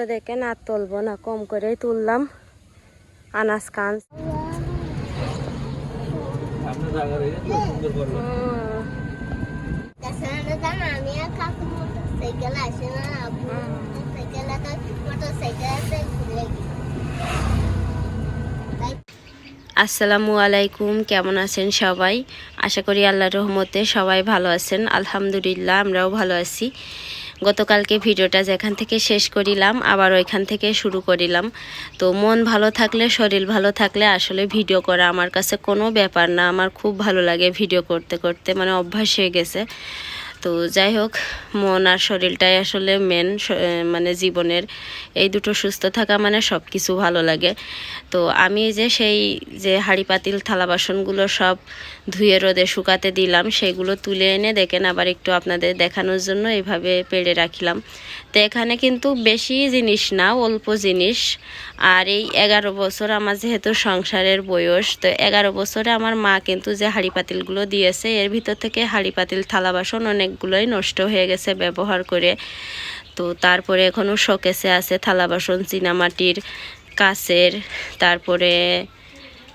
তো দেখেন আর তুলবো না, কম করেই তুললাম। আনাজ কান আসসালামু আলাইকুম, কেমন আছেন সবাই? আশা করি আল্লাহর রহমতে সবাই ভালো আছেন। আলহামদুলিল্লাহ, আমরাও ভালো আছি। গতকালকে ভিডিওটা যেখান থেকে শেষ করিলাম, আবার ওইখান থেকে শুরু করিলাম। তো মন ভালো থাকলে, শরীর ভালো থাকলে আসলে ভিডিও করা আমার কাছে কোনো ব্যাপার না। আমার খুব ভালো লাগে ভিডিও করতে করতে। মানে অভ্যাস হয়ে গেছে। তো যাই হোক, মন আর শরীরটাই আসলে মেন মানে জীবনের এই দুটো সুস্থ থাকা মানে সব কিছু ভালো লাগে। তো আমি যে সেই যে হাঁড়ি পাতিল, থালা বাসনগুলো সব ধুয়ে রোদে শুকাতে দিলাম, সেগুলো তুলে এনে দেখেন আবার একটু আপনাদের দেখানোর জন্য এভাবে পেড়ে রাখলাম। তো এখানে কিন্তু বেশি জিনিস না, অল্প জিনিস। আর এই এগারো বছর আমার যেহেতু সংসারের বয়স, তো এগারো বছরে আমার মা কিন্তু যে হাঁড়ি পাতিলগুলো দিয়েছে, এর ভিতর থেকে হাঁড়ি পাতিল, থালা বাসন অনেকগুলোই নষ্ট হয়ে গেছে ব্যবহার করে। তো তারপরে এখনও শোকেসে আছে থালা বাসন, চীনামাটির কাচের তারপরে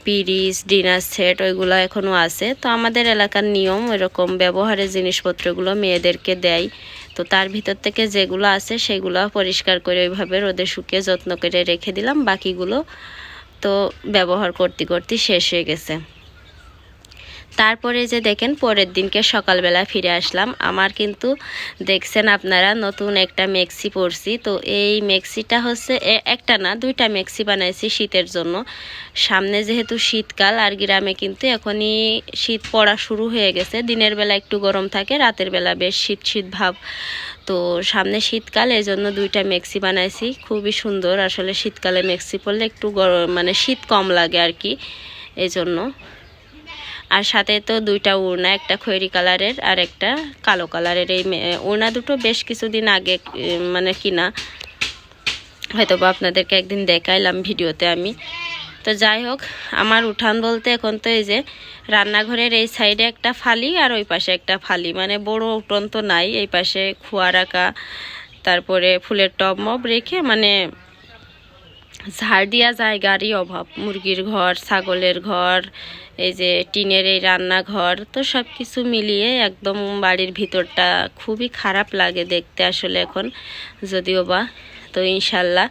পিরিস, ডিনার সেট ওইগুলো এখনও আছে। তো আমাদের এলাকার নিয়ম এরকম ব্যবহারের জিনিসপত্রগুলো মেয়েদেরকে দেয়। তো তার ভিতর থেকে যেগুলো আছে সেগুলো পরিষ্কার করে ওইভাবে রোদে শুকিয়ে যত্ন করে রেখে দিলাম। বাকিগুলো তো ব্যবহার করতে করতে শেষ হয়ে গেছে। তারপরে যে দেখেন, পরের দিনকে সকালবেলা ফিরে আসলাম। আমার কিন্তু দেখছেন আপনারা, নতুন একটা মেক্সি পরছি। তো এই মেক্সিটা হচ্ছে একটা না, দুইটা মেক্সি বানাইছি শীতের জন্য। সামনে যেহেতু শীতকাল, আর গ্রামে কিন্তু এখনই শীত পড়া শুরু হয়ে গেছে। দিনের বেলা একটু গরম থাকে, রাতের বেলা বেশ শীত শীত ভাব। তো সামনে শীতকাল এই জন্য দুইটা মেক্সি বানাইছি। খুবই সুন্দর, আসলে শীতকালে মেক্সি পরলে একটু গরম মানে শীত কম লাগে আর কি এই জন্য আর সাথে তো দুইটা ওড়না একটা খয়েরি কালারের আর একটা কালো কালারের। এই ওড়না দুটো বেশ কিছুদিন আগে মানে কিনা হয়তো বা আপনাদেরকে একদিন দেখাইলাম ভিডিওতে আমি। তো যাই হোক, আমার উঠান বলতে এখন তো এই যে রান্নাঘরের এই সাইডে একটা ফালি আর ওই পাশে একটা ফালি। মানে বড় উঠোন তো নাই, এই পাশে খোয়া রাখা, তারপরে ফুলের টব মব রেখে মানে ঝাড় দিয়া জায়গারই অভাব। মুরগির ঘর, ছাগলের ঘর, এই যে টিনের এই রান্নাঘর, তো সব কিছু মিলিয়ে একদম বাড়ির ভিতরটা খুবই খারাপ লাগে দেখতে আসলে এখন, যদিও বা। তো ইনশাল্লাহ,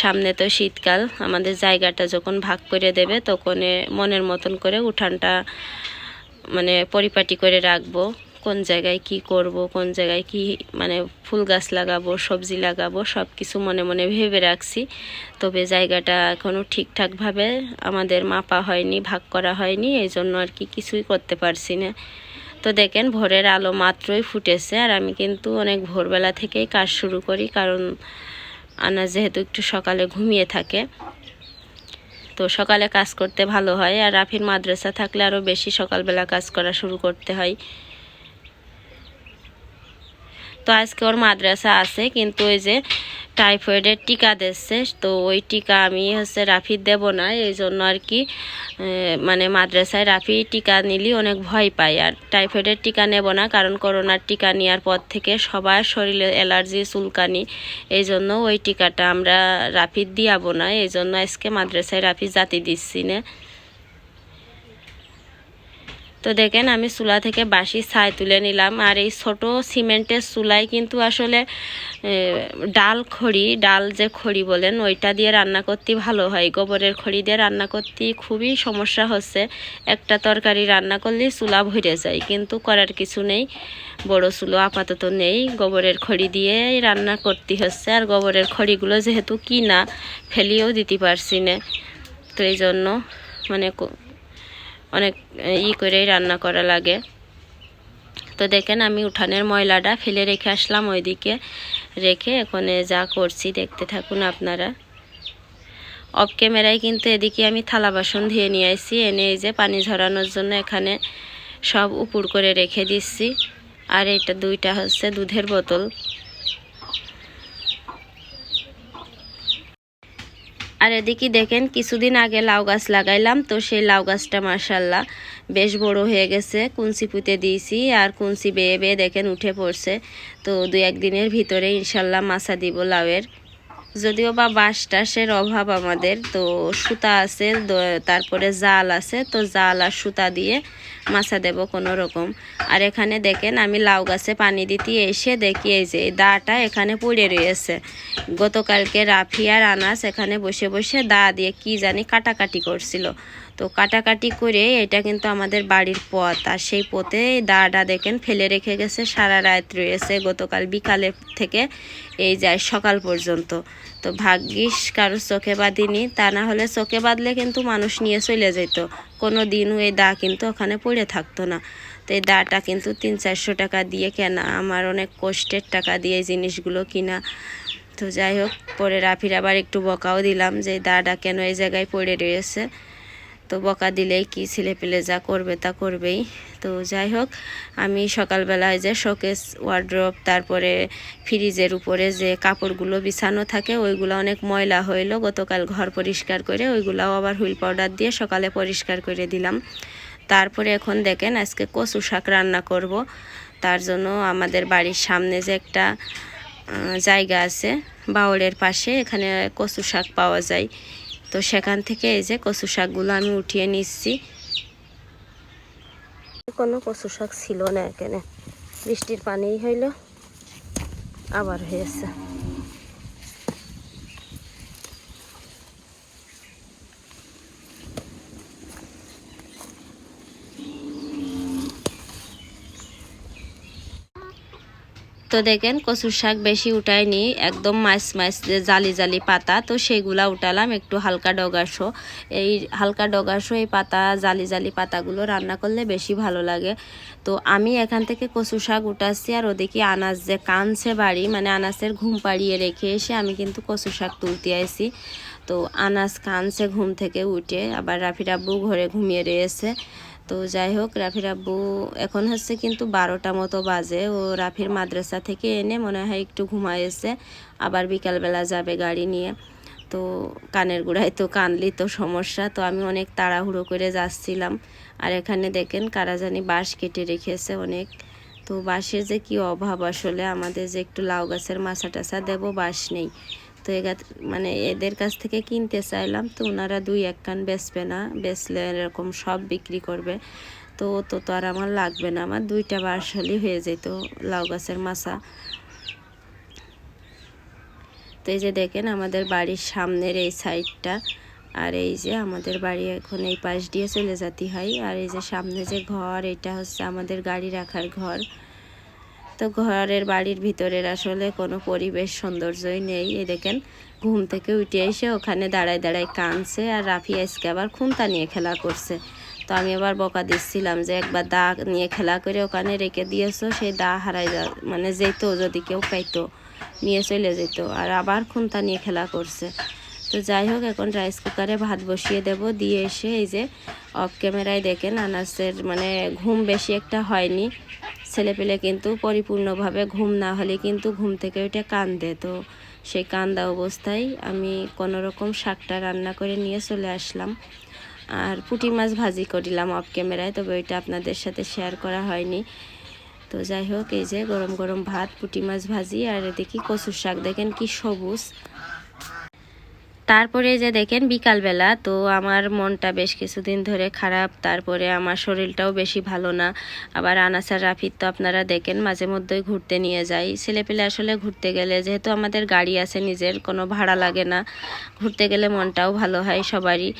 সামনে তো শীতকাল, আমাদের জায়গাটা যখন ভাগ করে দেবে তখন মনের মতন করে উঠানটা মানে পরিপাটি করে রাখব। কোন জায়গায় কি করব, কোন জায়গায় কি মানে ফুল গাছ লাগাবো, সবজি লাগাবো সব কিছু মনে মনে ভেবে রাখছি। তবে জায়গাটা এখনও ঠিকঠাকভাবে আমাদের মাপা হয়নি, ভাগ করা হয়নি এই জন্য আর কি কিছুই করতে পারছি না। তো দেখেন, ভোরের আলো মাত্রই ফুটেছে, আর আমি কিন্তু অনেক ভোরবেলা থেকেই কাজ শুরু করি, কারণ আনা যেহেতু একটু সকালে ঘুমিয়ে থাকে। তো সকালে কাজ করতে ভালো হয়, আর রাফির মাদ্রাসা থাকলে আরও বেশি সকালবেলা কাজ করা শুরু করতে হয়। তো আজকে ওর মাদ্রাসা আছে, কিন্তু ওই যে টাইফয়েডের টিকা দিচ্ছে। তো ওই টিকা আমি হচ্ছে রাফি দেব না, এই জন্য আর কি মানে মাদ্রাসায় রাফি টিকা নিলি অনেক ভয় পায়। আর টাইফয়েডের টিকা নেব না, কারণ করোনার টিকা নেওয়ার পর থেকে সবার শরীরে অ্যালার্জি, চুলকানি, এই জন্য ওই টিকাটা আমরা রাফি দিয়াবো না, এই জন্য আজকে মাদ্রাসায় রাফি জাতি দিচ্ছি না। তো দেখেন আমি চুলা থেকে বাসি ছাই তুলে নিলাম। আর এই ছোট সিমেন্টের চুলায় কিন্তু আসলে ডাল খড়ি, ডাল যে খড়ি বলেন, ওইটা দিয়ে রান্না করতে ভালো হয়। গোবরের খড়ি দিয়ে রান্না করতে খুবই সমস্যা হচ্ছে। একটা তরকারি রান্না করলেই চুলা ভরে যায়, কিন্তু করার কিছু নেই। বড় চুলো আপাতত নেই। গোবরের খড়ি দিয়ে রান্না করতে হচ্ছে। আর গোবরের খড়িগুলো যেহেতু কিনা, ফেলিয়েও দিতে পারছি না। তো এই জন্য মানে অনেক, ই করেই রান্না করা লাগে। তো দেখেন আমি উঠানের ময়লাটা ফেলে রেখে আসলাম ওইদিকে রেখে, এখানে যা করছি দেখতে থাকুন আপনারা। অফ ক্যামেরায় কিন্তু এদিকে আমি থালা বাসন ধুয়ে নিয়ে আসছি এনে এই যে পানি ঝরানোর জন্য এখানে সব উপুর করে রেখে দিচ্ছি। আর এটা দুইটা হচ্ছে দুধের বোতল। আর এদিকে দেখেন, কিছুদিন আগে লাউ গাছ লাগাইলাম, তো সেই লাউ গাছটা মার্শাল্লাহ বেশ বড় হয়ে গেছে। কুঞ্চি পুঁতে দিয়েছি আর কুঞ্চি বেয়ে বেয়ে দেখেন উঠে পড়ছে। তো দু একদিনের ভিতরে ইনশাল্লাহ মাছা দিব লাউয়ের। যদিও বা বাঁশ টাসের অভাব আমাদের, তো সুতা আছে তারপরে জাল আছে, তো জাল আর সুতা দিয়ে মাছা দেব কোনো রকম আর এখানে দেখেন, আমি লাউ গাছে পানি দিতে এসে দেখি এই যে দাটা এখানে পড়ে রয়েছে। গতকালকে রাফি আর আনাস এখানে বসে বসে দা দিয়ে কি জানি কাটাকাটি করছিল। তো কাটাকাটি করে এটা কিন্তু আমাদের বাড়ির পথ। আর সেই পথে দাটা দেখেন, ফেলে রেখে গেছে সারা রাত রয়েছে গতকাল বিকালে থেকে, এই যায় সকাল পর্যন্ত। তো ভাগ্যিস কারও চোখে বাঁধিনি, তা না হলে চোখে বাঁধলে কিন্তু মানুষ নিয়ে চলে যেত। কোনো দিনও এই দা কিন্তু ওখানে পড়ে থাকতো না। তো এই দাটা কিন্তু তিন চারশো টাকা দিয়ে কেনা। আমার অনেক কষ্টের টাকা দিয়ে এই জিনিসগুলো কিনা। তো যাই হোক, পরে রাফির আবার একটু বকাও দিলাম যে দাটা কেন এই জায়গায় পড়ে রয়েছে। তো বকা দিলেই কি ছেলে পেলে যা করবে তা করবেই। তো যাই হোক, আমি সকালবেলায় যে শোকেস ওয়ার্ড্রপ তারপরে ফ্রিজের উপরে যে কাপড়গুলো বিছানো থাকে, ওইগুলো অনেক ময়লা হইল, গতকাল ঘর পরিষ্কার করে ওইগুলাও আবার হুইল পাউডার দিয়ে সকালে পরিষ্কার করে দিলাম। তারপরে এখন দেখেন আজকে কচু শাক রান্না করব। তার জন্য আমাদের বাড়ির সামনে যে একটা জায়গা আছে, বাউলের পাশে, এখানে কচু শাক পাওয়া যায়। তো সেখান থেকে এই যে কচু শাকগুলো আমি উঠিয়ে নিচ্ছি। কোনো কচু শাক ছিল না এখানে। বৃষ্টির পানি হইল, আবার হয়েছে। তো দেখেন কচুর শাক বেশি উঠায়নি, একদম মাছ মাছ যে জালি জালি পাতা, তো সেইগুলা উঠালাম একটু হালকা ডগাসো এই হালকা ডগাসো এই পাতা, জালি জালি পাতাগুলো রান্না করলে বেশি ভালো লাগে। তো আমি এখান থেকে কচু শাক উঠাচ্ছি আর ওদিকে আনাজ যে কানছে বাড়ি মানে আনাসের ঘুম পাড়িয়ে রেখে এসে আমি কিন্তু কচু শাক তুলতে আইছি। তো আনাস কানছে ঘুম থেকে উঠে, আবার রাফির আব্বু ঘরে ঘুমিয়ে রয়েছে। তো যাই হোক রাফির আব্বু এখন হচ্ছে কিন্তু বারোটা মতো বাজে। ও রাফির মাদ্রাসা থেকে এনে মনে হয় একটু ঘুমাইছে, আবার বিকালবেলা যাবে গাড়ি নিয়ে। তো কানের গোড়ায় তো কানলি তো সমস্যা, তো আমি অনেক তাড়াহুড়ো করে যাচ্ছিলাম। আর এখানে দেখেন কারা জানি বাঁশ কেটে রেখেছে অনেক। তো বাঁশের যে কি অভাব আসলে, আমাদের যে একটু লাউ গাছের মাছা টাছা দেবো, বাঁশ নেই। তো মানে এদের কাছ থেকে কিনতে চাইলাম, তো ওনারা দুই এক কান বেচবে না, বেচলে এরকম সব বিক্রি করবে। তো তো তো আর আমার লাগবে না, আমার দুইটা বাঁশ হয়ে যেত লাউ গাছের মাছা তো এই যে দেখেন আমাদের বাড়ির সামনের এই সাইডটা, আর এই যে আমাদের বাড়ি এখন এই পাশ দিয়ে চলে যেতে হয়। আর এই যে সামনে যে ঘর, এটা হচ্ছে আমাদের গাড়ি রাখার ঘর। তো ঘরের বাড়ির ভিতরের আসলে কোনো পরিবেশ সৌন্দর্যই নেই। এই দেখেন, ঘুম থেকে উঠে এসে ওখানে দাঁড়ায় দাঁড়ায় কানছে আর রাফি আজকে আবার খুন্তা নিয়ে খেলা করছে। তো আমি আবার বকা দিচ্ছিলাম যে একবার দা নিয়ে খেলা করে ওখানে রেখে দিয়েছ সেই দা হারাই যা মানে যেত, যদি কেউ পাইতো, নিয়ে চলে যেত আর আবার খুন্তা নিয়ে খেলা করছে। তো যাই হোক, এখন রাইস কুকারে ভাত বসিয়ে দেব। দিয়ে এসে এই যে অফ ক্যামেরায় দেখেন, আনাসের মানে ঘুম বেশি একটা হয়নি। ছেলেপেলে কিন্তু পরিপূর্ণভাবে ঘুম না হলে কিন্তু ঘুম থেকে ওইটা কান্দে। তো সেই কান্দা অবস্থায় আমি কোনো রকম শাকটা রান্না করে নিয়ে চলে আসলাম। আর পুঁটি মাছ ভাজি করিলাম অফ ক্যামেরায় তবে ওইটা আপনাদের সাথে শেয়ার করা হয়নি। তো যাই হোক, এই যে গরম গরম ভাত, পুঁটি মাছ ভাজি, আর দেখি কচুর শাক। দেখেন কি সবুজ। তারপরে যে দেখেন বিকালবেলা, তো আমার মনটা বেশ কিছুদিন ধরে খারাপ, তারপরে আমার শরীরটাও বেশি ভালো না। আবার আনাসার রাফির তো আপনারা দেখেন, মাঝে মধ্যেই ঘুরতে নিয়ে যাই ছেলেপেলে আসলে ঘুরতে গেলে, যেহেতু আমাদের গাড়ি আছে, নিজের কোনো ভাড়া লাগে না, ঘুরতে গেলে মনটাও ভালো হয় সবারই।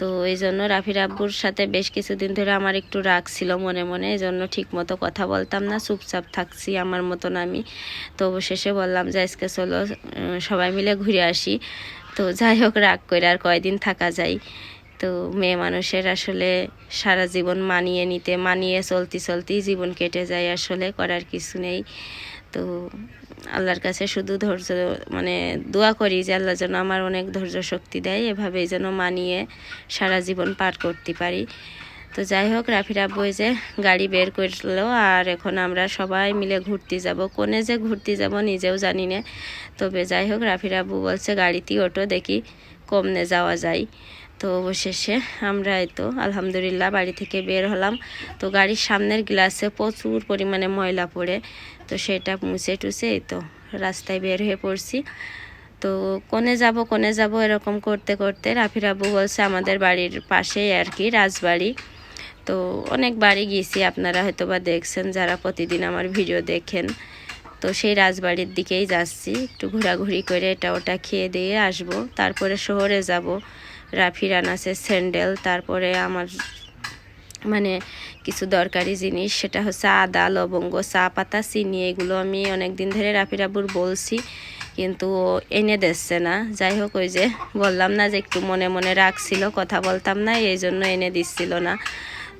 তো এই জন্য রাফির আব্বুর সাথে বেশ কিছুদিন ধরে আমার একটু রাগ ছিল মনে মনে, এই জন্য ঠিক মতো কথা বলতাম না, চুপচাপ থাকছি আমার মতন আমি। তো অবশেষে বললাম যে, আজকে চলো সবাই মিলে ঘুরে আসি। তো যাই হোক রাগ করে আর কয়দিন থাকা যায়। তো মেয়ে মানুষের আসলে সারা জীবন মানিয়ে নিতে, মানিয়ে চলতে চলতেই জীবন কেটে যায় আসলে, করার কিছু নেই। তো আল্লাহর কাছে শুধু ধৈর্য মানে দোয়া করি যে আল্লাহ যেন আমার অনেক ধৈর্য শক্তি দেয়, এভাবেই যেন মানিয়ে সারা জীবন পার করতে পারি। তো যাই হোক রাফির আব্বু যে গাড়ি বের করল, আর এখন আমরা সবাই মিলে ঘুরতে যাব। কোনে যে ঘুরতে যাব নিজেও জানি না। তবে যাই হোক রাফির আব্বু বলছে গাড়িতেই ওটো দেখি কমনে যাওয়া যায়। তো অবশেষে আমরা তো, আলহামদুলিল্লাহ, বাড়ি থেকে বের হলাম। তো গাড়ির সামনের গ্লাসে প্রচুর পরিমাণে ময়লা পড়ে, তো সেটা মুছে টুছে তো রাস্তায় বের হয়ে পড়ছি। তো কোনে যাব কোনে যাব এরকম করতে করতে রাফির আব্বু বলছে, আমাদের বাড়ির পাশেই আর কি, রাজবাড়ি। তো অনেক বাড়ি গিয়েছি, আপনারা হয়তো বা দেখছেন, যারা প্রতিদিন আমার ভিডিও দেখেন। তো সেই রাজবাড়ির দিকেই যাচ্ছি। একটু ঘোরাঘুরি করে এটা ওটা খেয়ে দিয়ে আসব। তারপরে শহরে যাব। রাফির আনাসের স্যান্ডেল, তারপরে আমার মানে কিছু দরকারি জিনিস, সেটা হচ্ছে আদা, লবঙ্গ, চা, পাতা, চিনি, এগুলো আমি অনেক দিন ধরে রাফির আব্বুর বলছি, কিন্তু এনে দিচ্ছে না। যাই হোক, ওই যে বললাম না যে একটু মনে মনে রাখছিল কথা বলতাম না, এই জন্য এনে দিচ্ছিল না।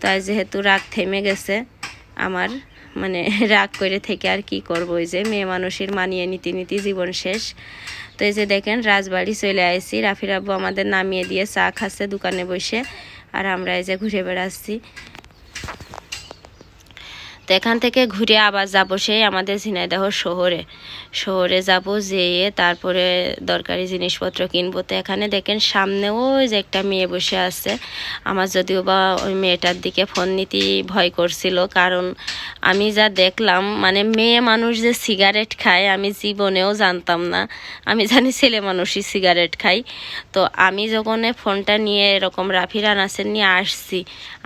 তাই যেহেতু রাগ থেমে গেছে আমার মানে রাগ করে থেকে আর কি করব? ওই যে মেয়ে মানুষের মানিয়ে নীতি নীতি জীবন শেষ। তো এই যে দেখেন, রাজবাড়ি চলে আসছি রাফির আব্বু আমাদের নামিয়ে দিয়ে চা খাচ্ছে, দোকানে বসে। আর আমরা এই যে ঘুরে বেড়াচ্ছি। তো এখান থেকে ঘুরে আবার যাব সেই আমাদের ঝিনাইদহ শহরে। শহরে যাব, যেয়ে তারপরে দরকারি জিনিসপত্র কিনবো। তো এখানে দেখেন সামনেও ওই যে একটা মেয়ে বসে আছে। আমার যদিও বা ওই মেয়েটার দিকে ফোন নিতেই ভয় করছিল, কারণ আমি যা দেখলাম মানে মেয়ে মানুষ যে সিগারেট খায়, আমি জীবনেও জানতাম না। আমি জানি ছেলে মানুষই সিগারেট খাই তো আমি যখন ফোনটা নিয়ে এরকম রাফি রানাসের নিয়ে আসছি,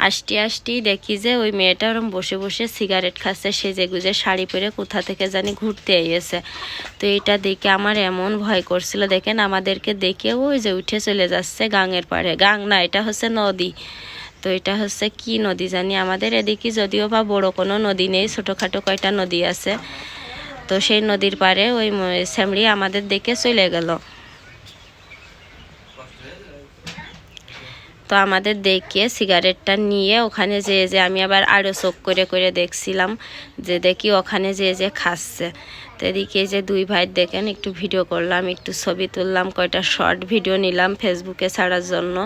আসতে আসতেই দেখি যে ওই মেয়েটা ওরকম বসে বসে সিগারেট খাচ্ছে, সেজে গুজে শাড়ি পরে কোথা থেকে জানি ঘুরতে এসে তো এটা দেখে আমার এমন ভয় করছিল, দেখেন আমাদেরকে দেখে ওই যে উঠে চলে যাচ্ছে গাঙের পাড়ে। গাং না, এটা হচ্ছে নদী। তো এটা হচ্ছে কি নদী জানি? আমাদের এদিকে যদিও বা বড় কোনো নদী নেই, ছোটোখাটো কয়টা নদী আছে। তো সেই নদীর পারে ওই শ্যামড়ি আমাদের দেখে চলে গেল। তো আমাদের দেখে সিগারেটটা নিয়ে ওখানে যে যে আমি আবার আরও চোখ করে করে দেখছিলাম যে দেখি ওখানে যে যে খাচ্ছে। তো এদিকে যে দুই ভাই দেখেন, একটু ভিডিও করলাম, একটু ছবি তুললাম, কয়টা শর্ট ভিডিও নিলাম ফেসবুকে ছাড়ার জন্য।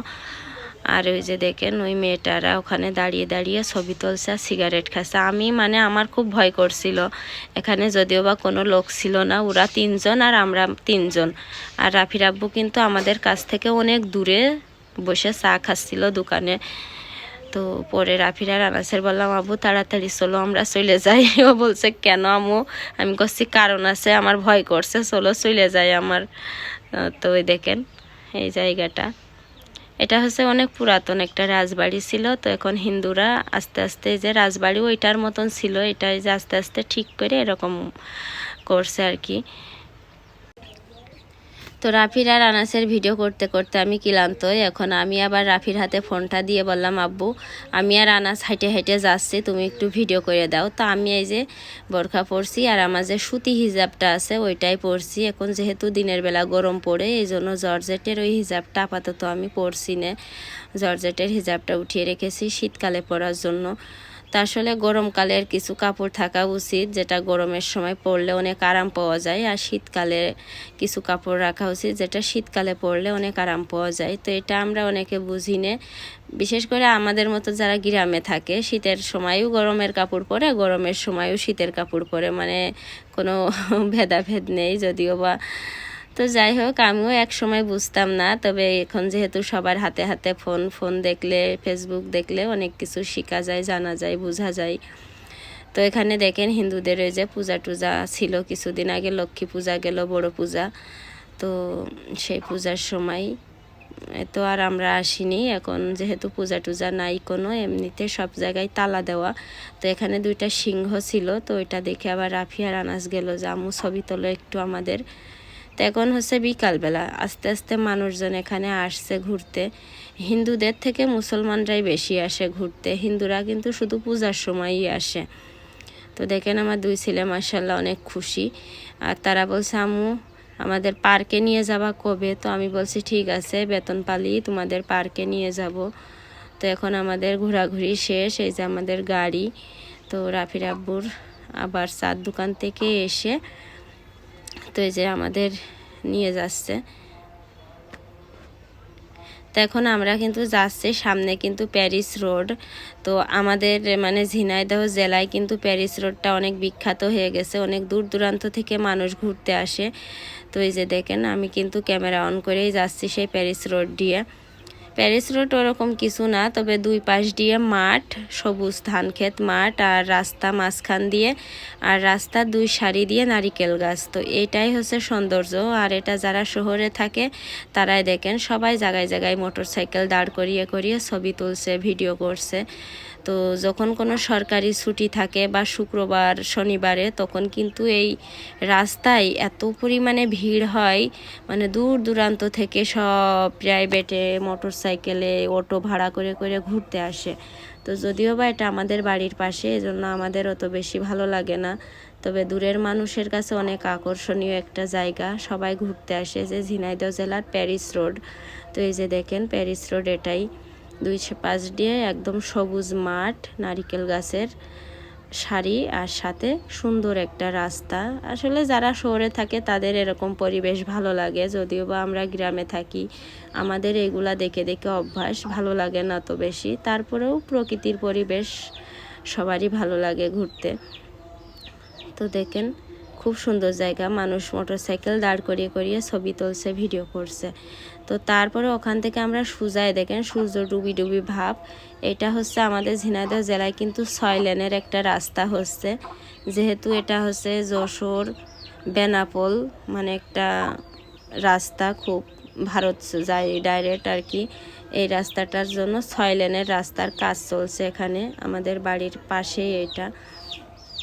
আর ওই যে দেখেন, ওই মেয়েটারা ওখানে দাঁড়িয়ে দাঁড়িয়ে ছবি তুলছে আর সিগারেট খাচ্ছে। আমি মানে আমার খুব ভয় করছিল। এখানে যদিও বা কোনো লোক ছিল না, ওরা তিনজন আর আমরা তিনজন। আর রাফির আব্বু কিন্তু আমাদের কাছ থেকে অনেক দূরে বসে চা খাচ্ছিল দোকানে। তো পরে রাফিরা রানাসের বললাম, আবু, তাড়াতাড়ি চলো, আমরা চলে যাই। ও বলছে, কেন আমু আমি করছি, কারণ আছে, আমার ভয় করছে, চলো, চলে যাই আমার। তো ওই দেখেন, এই জায়গাটা। এটা হচ্ছে অনেক পুরাতন একটা রাজবাড়ি ছিল, তো এখন হিন্দুরা আস্তে আস্তে যে রাজবাড়ি ওইটার মতন ছিল এটা যে আস্তে আস্তে ঠিক করে এরকম করছে আর কি। তো রাফির আর আনাসের ভিডিও করতে করতে আমি ক্লান্ত এখন আমি আবার রাফির হাতে ফোনটা দিয়ে বললাম, আব্বু, আমি আর আনাস হাইটে হাইটে যাচ্ছি, তুমি একটু ভিডিও করে দাও। তো আমি এই যে বোরখা পরছি আর আমার যে সুতি হিজাবটা আছে ওইটাই পরছি। এখন যেহেতু দিনের বেলা গরম পড়ে, এই জন্য জর্জেটের ওই হিজাবটা আপাতত আমি পরছি না। জর্জেটের হিজাবটা উঠিয়ে রেখেছি শীতকালে পরার জন্য। তা আসলে গরমকালের কিছু কাপড় থাকা উচিত, যেটা গরমের সময় পরলে অনেক আরাম পাওয়া যায়, আর শীতকালে কিছু কাপড় রাখা উচিত, যেটা শীতকালে পরলে অনেক আরাম পাওয়া যায়। তো এটা আমরা অনেকে বুঝি নে বিশেষ করে আমাদের মতো যারা গ্রামে থাকে, শীতের সময়ও গরমের কাপড় পরে, গরমের সময়ও শীতের কাপড় পরে মানে কোনো ভেদাভেদ নেই, যদিও বা তো যাই হোক, আমিও এক সময় বুঝতাম না, তবে এখন যেহেতু সবার হাতে হাতে ফোন ফোন দেখলে ফেসবুক দেখলে অনেক কিছু শেখা যায়, জানা যায়, বোঝা যায়। তো এখানে দেখেন হিন্দুদের যে পূজা টুজা ছিল কিছুদিন আগে, লক্ষ্মী পূজা গেল, বড় পূজা। তো সেই পূজার সময় তো আর আমরা আসিনি, এখন যেহেতু পূজা টুজা নাই কোনো, এমনিতে সব জায়গায় তালা দেওয়া। তো এখানে দুইটা সিংহ ছিল, তো ওইটা দেখে আবার রাফিয়ার আনাস গেল যে আমু ছবি তোলো একটু আমাদের। তো এখন হচ্ছে বিকালবেলা। আস্তে আস্তে মানুষজন এখানে আসছে ঘুরতে। হিন্দুদের থেকে মুসলমানরাই বেশি আসে ঘুরতে। হিন্দুরা কিন্তু শুধু পূজার সময়ই আসে। তো দেখেন আমার দুই ছেলে মার্শাল্লাহ অনেক খুশি। আর তারা বলছে আমু আমাদের পার্কে নিয়ে যাবা কবে? তো আমি বলছি, ঠিক আছে, বেতন পালি তোমাদের পার্কে নিয়ে যাব। তো এখন আমাদের ঘোরাঘুরি শেষ, এই যে আমাদের গাড়ি। তো রাফির আব্বুর আবার চার দোকান থেকে এসে তো এই যে আমাদের নিয়ে যাচ্ছে। তো এখন আমরা কিন্তু যাচ্ছি সামনে কিন্তু প্যারিস রোড। তো আমাদের মানে ঝিনাইদহ জেলায় কিন্তু প্যারিস রোডটা অনেক বিখ্যাত হয়ে গেছে। অনেক দূর দূরান্ত থেকে মানুষ ঘুরতে আসে। তো এই যে দেখেন, আমি কিন্তু ক্যামেরা অন করেই যাচ্ছি সেই প্যারিস রোড দিয়ে। প্যারিস রোড ওরকম কিছু না, তবে দুই পাশ দিয়ে মাঠ, সবুজ ধান ক্ষেত মাঠ আর রাস্তা মাঝখান দিয়ে আর রাস্তা দুই সারি দিয়ে নারিকেল গাছ। তো এটাই হচ্ছে সৌন্দর্য আর এটা যারা শহরে থাকে তারাই দেখেন, সবাই জায়গায় জায়গায় মোটর সাইকেল দাঁড় করিয়ে করিয়ে ছবি তুলছে, ভিডিও করছে। তো যখন কোনো সরকারি ছুটি থাকে বা শুক্রবার, শনিবারে, তখন কিন্তু এই রাস্তায় এত পরিমাণে ভিড় হয় মানে দূর দূরান্ত থেকে সব প্রাইভেটে মোটর সাইকেলে অটো ভাড়া করে করে ঘুরতে আসে। তো যদিও বা এটা আমাদের বাড়ির পাশে, এজন্য আমাদের অত বেশি ভালো লাগে না। তবে দূরের মানুষের কাছে অনেক আকর্ষণীয় একটা জায়গা, সবাই ঘুরতে আসে, যে ঝিনাইদহ জেলার প্যারিস রোড। তো এই যে দেখেন, প্যারিস রোড এটাই। দুই পাশ দিয়ে একদম সবুজ মাঠ, নারিকেল গাছের সারি আর সাথে সুন্দর একটা রাস্তা। আসলে যারা শহরে থাকে তাদের এরকম পরিবেশ ভালো লাগে, যদিও বা আমরা গ্রামে থাকি। আমাদের এগুলা দেখে দেখে অভ্যাস ভালো লাগে না তো বেশি। তারপরেও প্রকৃতির পরিবেশ সবারই ভালো লাগে ঘুরতে। তো দেখেন, খুব সুন্দর জায়গা। মানুষ মোটরসাইকেল দাঁড় করিয়ে করিয়ে ছবি তুলছে, ভিডিও করছে। তো তারপরে ওখান থেকে আমরা সুজায় দেখেন সূর্য ডুবি ডুবি ভাব। এটা হচ্ছে আমাদের ঝিনাইদহ জেলায় কিন্তু ছয় লেনের একটা রাস্তা হচ্ছে। যেহেতু এটা হচ্ছে যশোর, বেনাপোল মানে একটা রাস্তা খুব ভারত যায় ডাইরেক্ট আর কি। এই রাস্তাটার জন্য ছয় লেনের রাস্তার কাজ চলছে এখানে, আমাদের বাড়ির পাশেই এটা।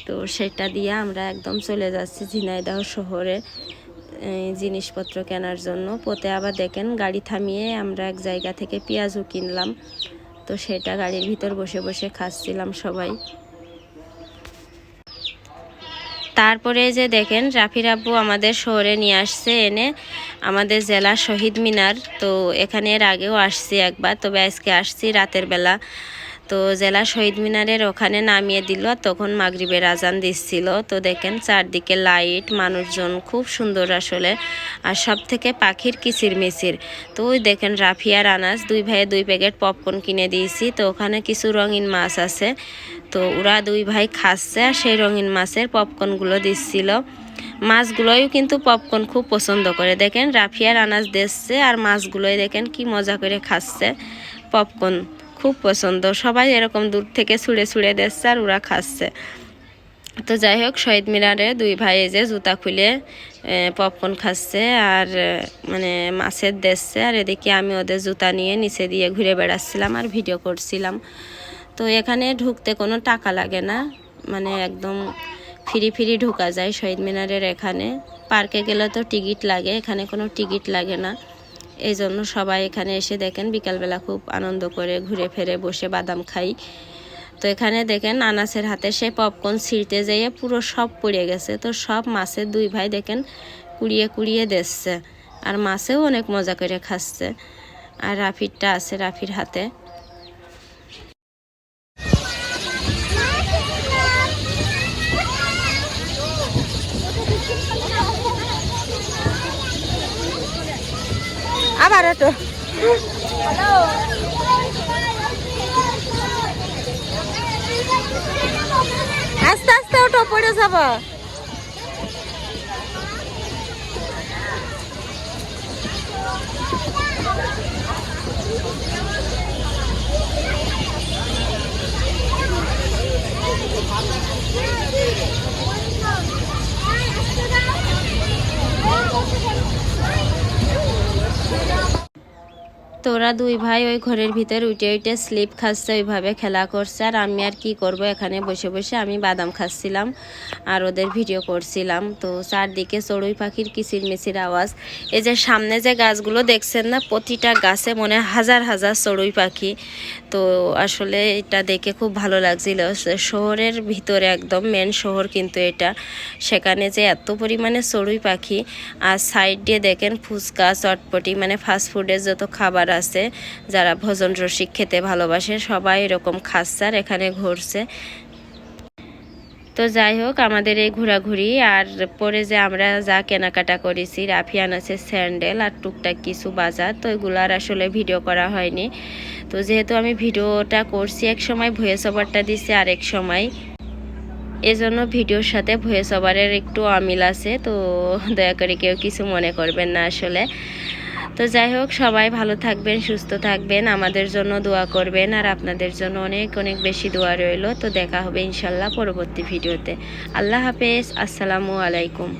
তো সেটা দিয়ে আমরা একদম চলে যাচ্ছি ঝিনাইদহ শহরে। জিনিসপত্র কেনার জন্য। পথে আবার দেখেন গাড়ি থামিয়ে আমরা এক জায়গা থেকে পেঁয়াজও কিনলাম। তো সেটা গাড়ির ভিতর বসে বসে খাচ্ছিলাম সবাই। তারপরে যে দেখেন, রাফির আব্বু আমাদের শহরে নিয়ে আসছে এনে আমাদের জেলা শহীদ মিনার। তো এখানে এর আগেও আসছি একবার, তবে আজকে আসছি রাতের বেলা। তো জেলা শহীদ মিনারের ওখানে নামিয়ে দিল। তখন মাগরিবের আজান দিচ্ছিল। তো দেখেন চারদিকে লাইট, মানুষজন খুব সুন্দর আসলে। আর সব থেকে পাখির কিচির মিচির তো ওই দেখেন রাফিয়ার আনাজ দুই ভাইয়ে দুই প্যাকেট পপকর্ন কিনে দিয়েছি। তো ওখানে কিছু রঙিন মাছ আছে। তো ওরা দুই ভাই খাচ্ছে আর সেই রঙিন মাছের পপকর্নগুলো দিচ্ছিল। মাছগুলোই কিন্তু পপকর্ন খুব পছন্দ করে। দেখেন রাফিয়ার আনাজ দিচ্ছে আর মাছগুলোই দেখেন কি মজা করে খাচ্ছে পপকর্ন। খুব পছন্দ। সবাই এরকম দূর থেকে ছুঁড়ে ছুঁড়ে দিচ্ছে আর ওরা খাচ্ছে। তো যাই হোক, শহীদ মিনারে দুই ভাই যে জুতা খুলে পপকর্ন খাচ্ছে আর মানে মাছের দিচ্ছে আর এদিকে আমি ওদের জুতা নিয়ে নিচে দিয়ে ঘুরে বেড়াচ্ছিলাম আর ভিডিও করছিলাম। তো এখানে ঢুকতে কোনো টাকা লাগে না। মানে একদম ফ্রি ফ্রি ঢোকা যায় শহীদ মিনারের এখানে। পার্কে গেলে তো টিকিট লাগে, এখানে কোনো টিকিট লাগে না। এই জন্য সবাই এখানে এসে দেখেন বিকালবেলা খুব আনন্দ করে ঘুরে ফেরে বসে বাদাম খাই। তো এখানে দেখেন আনাসের হাতে সে পপকর্ন ছিঁড়তে যেয়ে পুরো সব পড়ে গেছে। তো সব মাছের দুই ভাই দেখেন কুড়িয়ে কুড়িয়ে দেখছে আর মাছেও অনেক মজা করে খাচ্ছে। আর রাফিরটা আছে রাফির হাতে। আবার তো। আস্তে আস্তে ওটো পড়ে যাব। তো ওরা দুই ভাই ওই ঘরের ভিতর উঠে উঠে স্লিপ খাচ্ছে, ওইভাবে খেলা করছে। আর আমি আর কি করব? এখানে বসে বসে আমি বাদাম খাচ্ছিলাম আর ওদের ভিডিও করছিলাম। তো চারদিকে চড়ুই পাখির কিচির মিচির আওয়াজ। এই যে সামনে যে গাছগুলো দেখছেন না, প্রতিটা গাছে মনে হাজার হাজার চড়ুই পাখি। তো আসলে এটা দেখে খুব ভালো লাগছিল। শহরের ভিতরে একদম মেন শহর কিন্তু এটা। সেখানে যে এত পরিমাণে চড়ুই পাখি আর সাইড দিয়ে দেখেন ফুচকা, চটপটি মানে ফাস্টফুডের যত খাবার আছে, যারা ভোজন রসিক খেতে ভালোবাসে, সবাই এরকম খাচ্ছে এখানে ঘুরছে। তো যাই হোক, আমাদের এই ঘোরাঘুরি আর পরে যে আমরা যা কেনাকাটা করেছি, রাফিয়ান আছে স্যান্ডেল আর টুকটাক কিছু বাজার, তো এগুলো আর আসলে ভিডিও করা হয়নি। তো যেহেতু আমি ভিডিওটা করছি, এক সময় ভয়েস ওভারটা দিচ্ছি আরেক সময়। এজন্য ভিডিওর সাথে ভয়েস ওভারের একটু অমিল আছে, তো দয়া করে কেউ কিছু মনে করবেন না আসলে। তো যাই হোক, সবাই ভালো থাকবেন, সুস্থ থাকবেন, আমাদের জন্য দোয়া করবেন, আর আপনাদের জন্য অনেক অনেক বেশি দোয়া রইল। তো দেখা হবে ইনশাল্লাহ পরবর্তী ভিডিওতে। আল্লাহ হাফেজ, আসসালামু আলাইকুম।